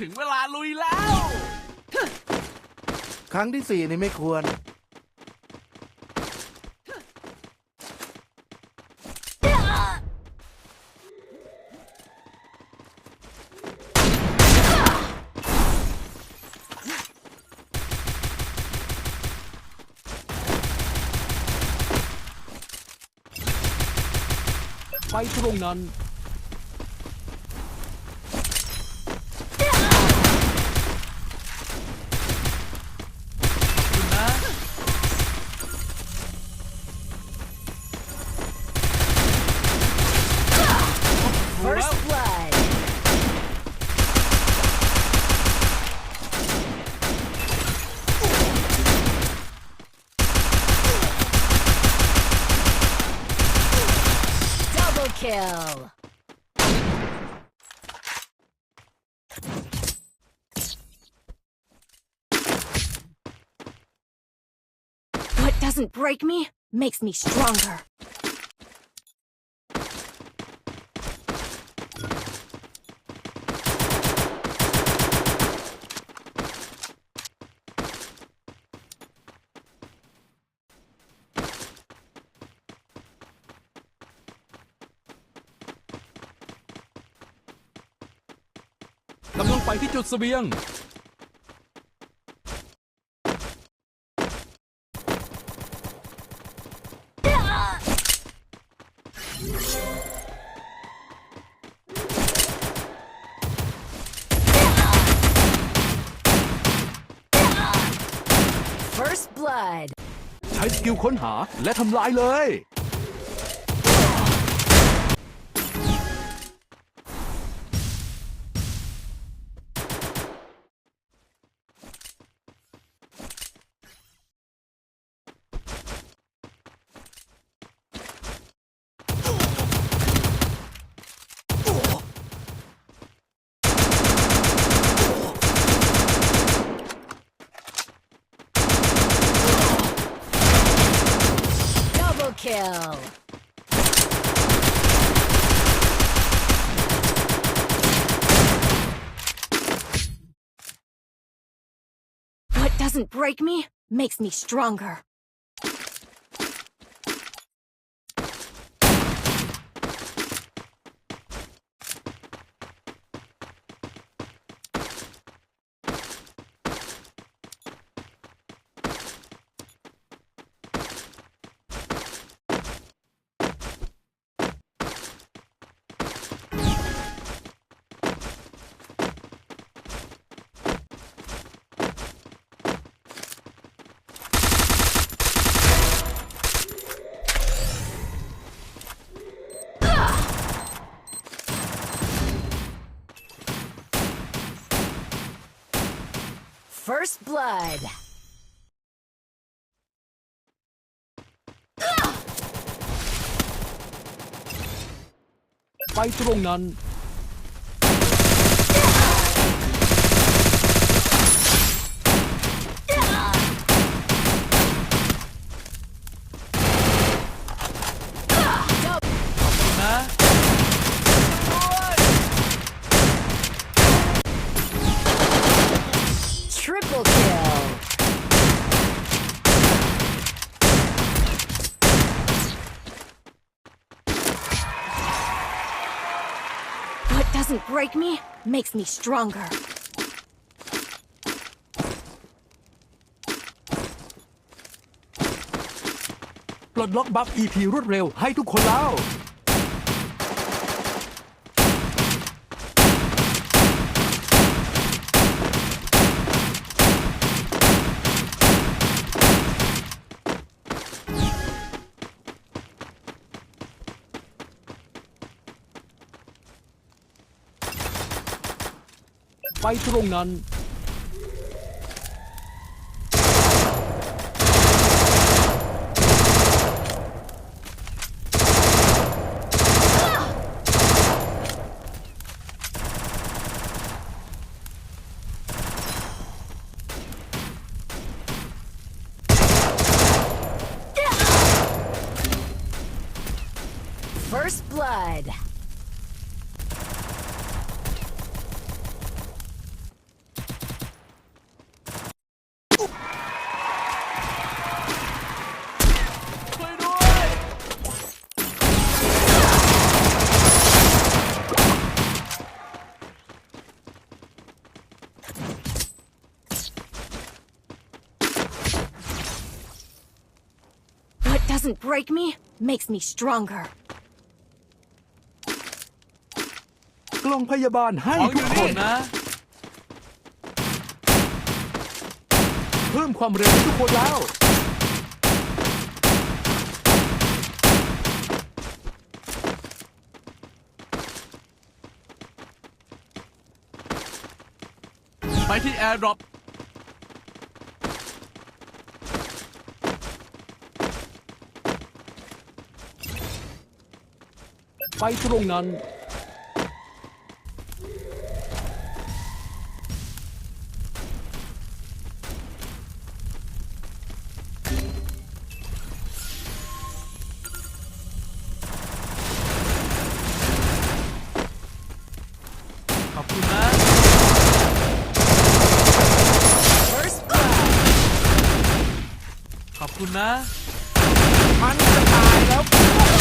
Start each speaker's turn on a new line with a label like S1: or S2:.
S1: ถึงเวลาลุยแล้ว
S2: ครั้งที่สี่นี่ไม่ควร
S3: ไปตรงนั้น
S4: kill. What doesn't break me makes me stronger.
S3: กำลังไปที่จุดเสบียง
S4: First blood.
S3: ใช้สกิลค้นหาและทำลายเลย
S4: kill. What doesn't break me makes me stronger. First blood. 파이트록 난 What doesn't break me makes me stronger.
S3: ปลดล็อกบัฟ EP รวดเร็วให้ทุกคนแล้ว ไปตรงนั้น
S4: First blood. Doesn't break me makes me stronger.
S3: กล่องพยาบาลให้
S1: ของอ
S3: ทุก
S1: ยู่
S3: ค
S1: นี่
S3: น
S1: นะ
S3: เพิ่มความเร็วให้ทุกคนแล้ว
S1: ไปที่แอร์ดรอป
S3: ไปตรงนั้น
S1: ขอบคุณนะ
S4: First blood.
S1: ขอบคุณนะ
S3: มันจะตายแล้ว